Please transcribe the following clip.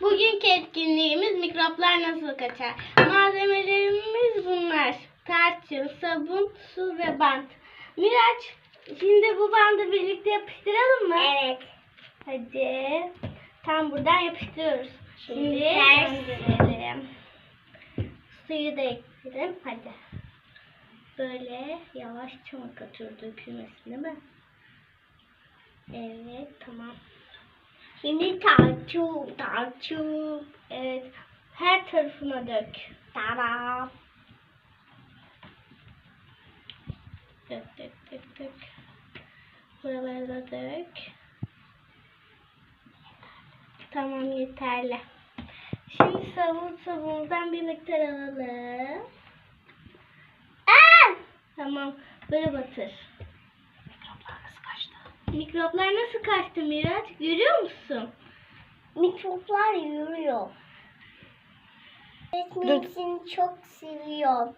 Bugünkü etkinliğimiz mikroplar nasıl kaçar? Malzemelerimiz bunlar. Tarçın, sabun, su ve bant. Miraç, şimdi bu bandı birlikte yapıştıralım mı? Evet. Hadi. Tam buradan yapıştırıyoruz. Şimdi Şimdi ters. Suyu da ekleyelim. Hadi. Böyle yavaşça mı katıyor dökülmesin değil mi? Evet tamam. Şimdi tarçın, tarçın. Evet. Her tarafına dök. Tamam. Dök dök dök dök. Buralara da dök. Tamam yeterli. Şimdi sabun sabundan bir miktar alalım. Aa! Tamam. Böyle batır. Mikroplar nasıl kaçtı? Mikroplar nasıl kaçtı Miraç? Görüyor musun? Mikroplar yürüyor. Öğretmenim seni çok seviyorum.